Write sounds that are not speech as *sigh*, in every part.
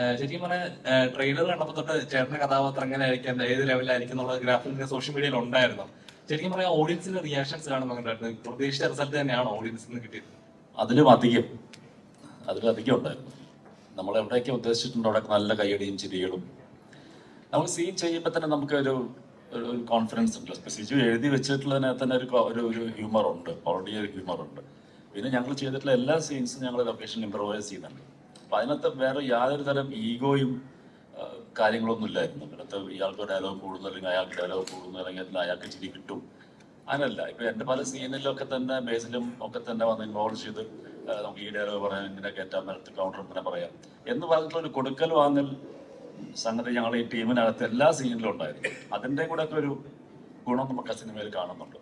ഏഹ് ശരിക്കും പറഞ്ഞാൽ ട്രെയിലർ കണ്ടപ്പോ തൊട്ട് ചേട്ടന്റെ കഥാപാത്രം എങ്ങനെ ആയിരിക്കും ഏത് ലെവലിലായിരിക്കും എന്നുള്ള ഗ്രാഫിക് സോഷ്യൽ മീഡിയയിൽ ഉണ്ടായിരുന്നു. ശരിക്കും പറയാം ഓഡിയൻസിന്റെ റിയാക്ഷൻസ് കാണുമ്പോൾ കണ്ടായിരുന്നു പ്രതീക്ഷിച്ച റിസൾട്ട് തന്നെയാണ് ഓഡിയൻസിൽ നിന്ന് കിട്ടിയത്. അതിലും അധികം. അതിലും അധികം ഉണ്ടായിരുന്നു. നമ്മൾ എവിടെയൊക്കെ ഉദ്ദേശിച്ചിട്ടുണ്ടോ അവിടെ നല്ല കൈയടിയും ചിരികളും. നമ്മൾ സീൻ ചെയ്യുമ്പോൾ തന്നെ നമുക്ക് ഒരു ഒരു കോൺഫിഡൻസ് ഉണ്ട്. സ്പെസിഫിക് എഴുതി വെച്ചിട്ടുള്ളതിനെ തന്നെ ഒരു ഒരു ഒരു ഹ്യൂമർ ഉണ്ട്. ഓൾറെഡി ഒരു ഹ്യൂമർ ഉണ്ട്. പിന്നെ ഞങ്ങൾ ചെയ്തിട്ടുള്ള എല്ലാ സീൻസും ഞങ്ങൾ ലൊക്കേഷൻ ഇമ്പ്രവൈസ് ചെയ്യുന്നുണ്ട്. അപ്പൊ അതിനകത്ത് വേറെ യാതൊരു തരം ഈഗോയും കാര്യങ്ങളൊന്നും ഇല്ലായിരുന്നു. ഇവിടുത്തെ ഇയാൾക്ക് ഡയലോഗ് കൂടുന്നു അല്ലെങ്കിൽ അയാൾക്ക് ഡയലോഗ് കൂടുന്നു അല്ലെങ്കിൽ അയാൾക്ക് ചിരി കിട്ടും. അങ്ങനല്ല. ഇപ്പൊ എന്റെ പല സീനിലൊക്കെ തന്നെ ബേസിലും ഒക്കെ തന്നെ വന്ന് ഇൻവോൾവ് ചെയ്ത് നമുക്ക് ഈ ഡയലോഗ് പറയാം ഇങ്ങനെ കയറ്റാൻ നേരത്ത് കൗണ്ടർ ഇങ്ങനെ പറയാം. എന്ന് പറഞ്ഞിട്ടുള്ള ഒരു കൊടുക്കൽ വാങ്ങൽ സംഗതി ഞങ്ങൾ ഈ ടീമിനകത്ത് എല്ലാ സീനിലും ഉണ്ടായിരുന്നു. അതിന്റെ കൂടെ ഒക്കെ ഒരു ഗുണം നമുക്ക് ആ സിനിമയിൽ കാണുന്നുണ്ട്.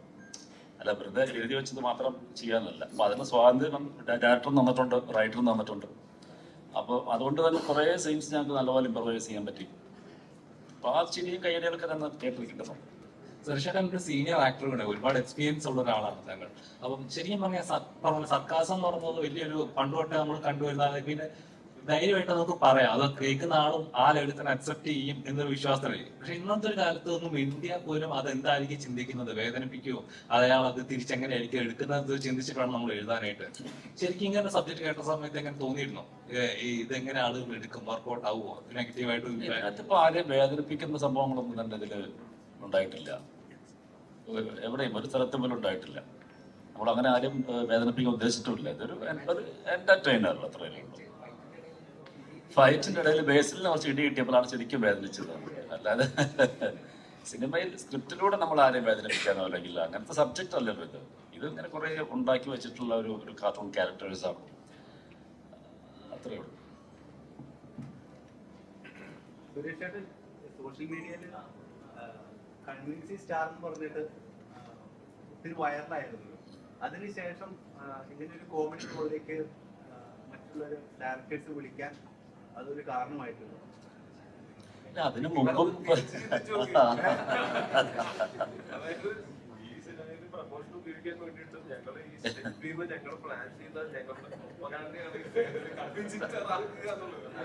അല്ല വെറുതെ എഴുതി വെച്ചത് മാത്രം ചെയ്യാനല്ല. അപ്പൊ അതിന് സ്വാതന്ത്ര്യം ഡയറക്ടർ തന്നിട്ടുണ്ട് റൈറ്ററും തന്നിട്ടുണ്ട് അപ്പോൾ അതുകൊണ്ട് തന്നെ കുറേ സീൻസ് ഞങ്ങൾക്ക് നല്ലപോലെ ഇമ്പ്രവൈസ് ചെയ്യാൻ പറ്റി. അപ്പൊ ആ ചിരിയും കയ്യടികളൊക്കെ തന്നെ കിട്ടുന്നുണ്ട് സുരേഷേട്ടൻ ഒരു സീനിയർ ആക്ടർ കൂടെ ഒരുപാട് എക്സ്പീരിയൻസ് ഉള്ള ഒരാളാണ് താങ്കൾ. അപ്പം ശരിക്കും പറഞ്ഞാൽ പറഞ്ഞ സർക്കാസം എന്ന് പറയുന്നത് വലിയൊരു പണ്ട് നമ്മൾ കണ്ടുവരുന്ന പിന്നെ ധൈര്യമായിട്ട് നമുക്ക് പറയാം. അത് കേൾക്കുന്ന ആളും ആ ലെവലിൽ അക്സെപ്റ്റ് ചെയ്യും എന്നൊരു വിശ്വാസത്തിലായി പക്ഷെ ഇന്നത്തെ ഒരു കാലത്ത് ഒന്നും ഇന്ത്യ പോലും അത് എന്തായിരിക്കും ചിന്തിക്കുന്നത്? വേദനിപ്പിക്കുമോ അയാൾ അത് തിരിച്ചെങ്ങനെയായിരിക്കും എടുക്കുന്നത് ചിന്തിച്ചിട്ട് വേണം നമ്മൾ എഴുതാനായിട്ട്. ശരിക്കും ഇങ്ങനെ സബ്ജക്ട് കേട്ട സമയത്ത് എങ്ങനെ തോന്നിയിരുന്നു? ഇതെങ്ങനെ ആളുകൾ എടുക്കും? വർക്ക്ഔട്ട് ആവുമോ നെഗറ്റീവായിട്ട് ഇതിനകത്തിപ്പോ ആരെയും വേദനിപ്പിക്കുന്ന സംഭവങ്ങളൊന്നും തന്നെ ഇതിൽ ഉണ്ടായിട്ടില്ല. എവിടെയും ഒരു സ്ഥലത്തും പോലും ഉണ്ടായിട്ടില്ല. നമ്മൾ അങ്ങനെ ആരും വേദനിപ്പിക്കാൻ ഉദ്ദേശിച്ചിട്ടില്ല ഇതൊരു ഒരു എന്റർടൈനർ അത്രയേ ഉള്ളൂ. ഫൈറ്റിന്റെ ഇടയിൽ ബേസിൽ കുറച്ച് ഇടി കിട്ടിയപ്പോഴാണ് ശരിക്കും വേദനിച്ചത്. അല്ലാതെ സിനിമയിൽ സ്ക്രിപ്റ്റിലൂടെ നമ്മൾ ആരെയും വേദനിപ്പിക്കാനോ അല്ലെങ്കിൽ അങ്ങനത്തെ സബ്ജക്റ്റ് അല്ലല്ലോ ഇത്. ഇത് ഇങ്ങനെ കുറെ ഉണ്ടാക്കി വെച്ചിട്ടുള്ള ഒരു ഒരു കാർട്ടൂൺ ക്യാരക്ടേഴ്സ് ആണ്. അത്രേ ഉള്ളൂ. സോഷ്യൽ മീഡിയയിൽ കൺവിൻസി സ്റ്റാർ എന്ന് പറഞ്ഞിട്ട് ഒത്തിരി വൈറലായിരുന്നു അതിനുശേഷം ഇങ്ങനെ ഒരു കോമഡി റോളിലേക്ക് മറ്റുള്ളൊരു ഡയറക്ടേഴ്സ് വിളിക്കാൻ അതൊരു കാരണമായിട്ടുണ്ട്. അതിന് മുമ്പും പ്രമോഷൻ ഉപയോഗിക്കാൻ വേണ്ടിയിട്ട് ഞങ്ങൾ ഈ *laughs* ഞങ്ങൾ പ്ലാൻ ചെയ്ത ഞങ്ങൾ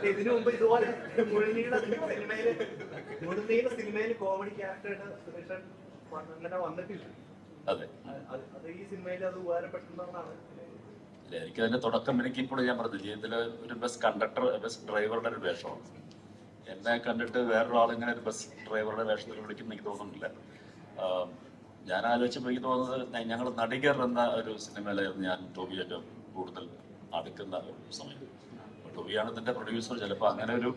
*laughs* ഇതിനു മുമ്പ് ഇതുപോലെ സിനിമയിൽ സിനിമയിൽ കോമഡി ക്യാരക്ടറായിട്ട് അങ്ങനെ വന്നിട്ടില്ല. അതെ. അത് അത് അത് ഈ സിനിമയിൽ അത് ഉപകാരപ്പെട്ടിട്ടുണ്ടെന്നാണ് ഇല്ല, എനിക്ക് അതിന്റെ തുടക്കം എനിക്ക് ഇപ്പോൾ ഞാൻ പറഞ്ഞു ജീവിതത്തിലെ ഒരു ബസ് കണ്ടക്ടർ ബസ് ഡ്രൈവറുടെ ഒരു വേഷമാണ്. എന്നെ കണ്ടിട്ട് വേറൊരാൾ ഇങ്ങനെ ഒരു ബസ് ഡ്രൈവറുടെ വേഷത്തിൽ വിളിക്കുന്ന എനിക്ക് തോന്നുന്നില്ല. ഞാൻ ആലോചിച്ചപ്പോൾ എനിക്ക് തോന്നുന്നത് ഞങ്ങൾ നടികർ എന്ന ഒരു സിനിമയിലായിരുന്നു ഞാൻ ടോബിയൊക്കെ കൂടുതൽ അടുക്കുന്ന സമയം. ടോബിയാണ് ഇതിന്റെ പ്രൊഡ്യൂസർ ചിലപ്പോൾ അങ്ങനെ ഒരു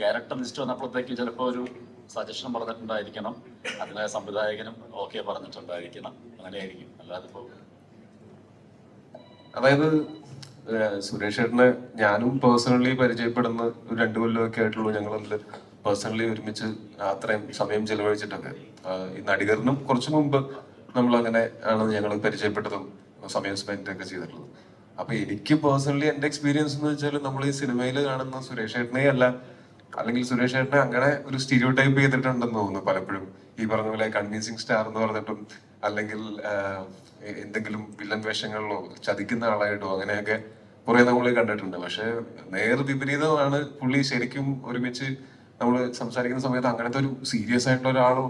ക്യാരക്ടർ ലിസ്റ്റ് വന്നപ്പോഴത്തേക്ക് ചിലപ്പോൾ ഒരു സജഷൻ പറഞ്ഞിട്ടുണ്ടായിരിക്കണം. അതിനെ സംവിധായകനും ഓക്കെ പറഞ്ഞിട്ടുണ്ടായിരിക്കണം. അങ്ങനെയായിരിക്കും. അല്ലാതെ ഇപ്പോൾ അതായത് സുരേഷ് ഏട്ടനെ ഞാനും പേഴ്സണലി പരിചയപ്പെടുന്ന ഒരു രണ്ടു കൊല്ലമൊക്കെ ആയിട്ടുള്ളൂ ഞങ്ങൾ തമ്മിൽ പേഴ്സണലി ഒരുമിച്ച് അത്രയും സമയം ചെലവഴിച്ചിട്ടൊക്കെ. ഈ നടികറിനും കുറച്ചു മുമ്പ് നമ്മൾ അങ്ങനെ ആണ് ഞങ്ങൾ പരിചയപ്പെട്ടതും സമയം സ്പെൻഡ് ഒക്കെ ചെയ്തിട്ടുള്ളത്. അപ്പൊ എനിക്ക് പേഴ്സണലി എന്റെ എക്സ്പീരിയൻസ് എന്ന് വെച്ചാൽ നമ്മൾ ഈ സിനിമയിൽ കാണുന്ന സുരേഷ് ചേട്ടനെ അല്ല അല്ലെങ്കിൽ സുരേഷ് ചേട്ടനെ അങ്ങനെ ഒരു സ്റ്റീരിയോ ടൈപ്പ് ചെയ്തിട്ടുണ്ടെന്ന് തോന്നുന്നു പലപ്പോഴും. ഈ പറഞ്ഞ പോലെ കൺവിൻസിങ് സ്റ്റാർ എന്ന് പറഞ്ഞിട്ടും അല്ലെങ്കിൽ എന്തെങ്കിലും വില്ലൻ വേഷങ്ങളിലോ ചതിക്കുന്ന ആളായിട്ടോ അങ്ങനെയൊക്കെ കുറെ നമ്മൾ കണ്ടിട്ടുണ്ട്. പക്ഷെ നേർ വിപരീതമാണ് പുള്ളി ശരിക്കും ഒരുമിച്ച് നമ്മൾ സംസാരിക്കുന്ന സമയത്ത് അങ്ങനത്തെ ഒരു സീരിയസ് ആയിട്ടുള്ള ഒരാളോ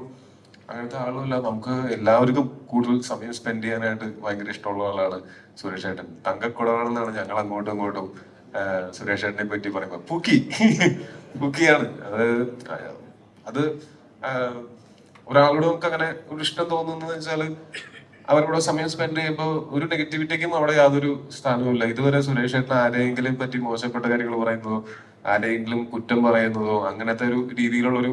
അങ്ങനത്തെ ആളുമല്ല നമുക്ക് എല്ലാവർക്കും കൂടുതൽ സമയം സ്പെൻഡ് ചെയ്യാനായിട്ട് ഭയങ്കര ഇഷ്ടമുള്ള ആളാണ് സുരേഷ് ഏട്ടൻ. തങ്കക്കുടവാണെന്നാണ് ഞങ്ങൾ അങ്ങോട്ടും ഇങ്ങോട്ടും സുരേഷ് ഏട്ടനെ പറ്റി പറയുമ്പോൾ പൂക്കി. *laughs* പൂക്കിയാണ്. അത് അത് ഒരാളോട് നമുക്ക് അങ്ങനെ ഒരു ഇഷ്ടം തോന്നുന്നത് വെച്ചാൽ അവരോട് സമയം സ്പെൻഡ് ചെയ്യുമ്പോൾ ഒരു നെഗറ്റിവിറ്റിക്കും അവിടെ യാതൊരു സ്ഥാനവുമില്ല ഇതുവരെ സുരേഷ് ചേട്ടൻ ആരെയെങ്കിലും പറ്റി മോശപ്പെട്ട കാര്യങ്ങൾ പറയുന്നതോ ആരെയെങ്കിലും കുറ്റം പറയുന്നതോ അങ്ങനത്തെ ഒരു രീതിയിലുള്ള ഒരു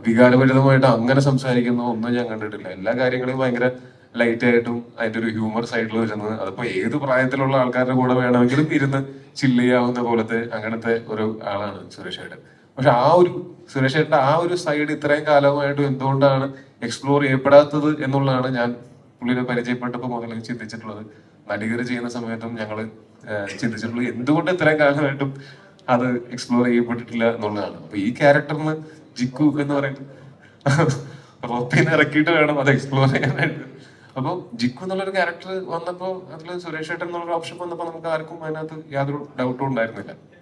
വികാരഭരിതമായിട്ട് അങ്ങനെ സംസാരിക്കുന്നതോ ഒന്നും ഞാൻ കണ്ടിട്ടില്ല. എല്ലാ കാര്യങ്ങളും ഭയങ്കര ലൈറ്റ് ആയിട്ടും അതിന്റെ ഒരു ഹ്യൂമർ സൈഡിൽ വരുന്നത് അതിപ്പോ ഏത് പ്രായത്തിലുള്ള ആൾക്കാരുടെ കൂടെ വേണമെങ്കിലും ഇരുന്ന് ചില്ല് ചെയ്യാവുന്ന പോലത്തെ അങ്ങനത്തെ ഒരു ആളാണ് സുരേഷ് ചേട്ടൻ പക്ഷെ ആ ഒരു സുരേഷ് ഏട്ടന്റെ ആ ഒരു സൈഡ് ഇത്രയും കാലമായിട്ടും എന്തുകൊണ്ടാണ് എക്സ്പ്ലോർ ചെയ്യപ്പെടാത്തത് എന്നുള്ളതാണ് ഞാൻ പുള്ളിനെ പരിചയപ്പെട്ടപ്പോൾ മുതൽ ചിന്തിച്ചിട്ടുള്ളത്. നടികർ ചെയ്യുന്ന സമയത്തും ഞങ്ങൾ ചിന്തിച്ചിട്ടുള്ളത് എന്തുകൊണ്ട് ഇത്രയും കാലമായിട്ടും അത് എക്സ്പ്ലോർ ചെയ്യപ്പെട്ടിട്ടില്ല എന്നുള്ളതാണ്. അപ്പൊ ഈ ക്യാരക്ടറിന് ജിക്കു എന്ന് പറയുന്നത് റോപ്പിനെ ഇറക്കിയിട്ട് വേണം അത് എക്സ്പ്ലോർ ചെയ്യാനായിട്ട്. അപ്പൊ ജിക്കു എന്നുള്ളൊരു ക്യാരക്ടർ വന്നപ്പോ അതിൽ സുരേഷ് ഏട്ടൻ എന്നുള്ളൊരു ഓപ്ഷൻ വന്നപ്പോ നമുക്ക് ആർക്കും അതിനകത്ത് യാതൊരു ഡൗട്ടും ഉണ്ടായിരുന്നില്ല.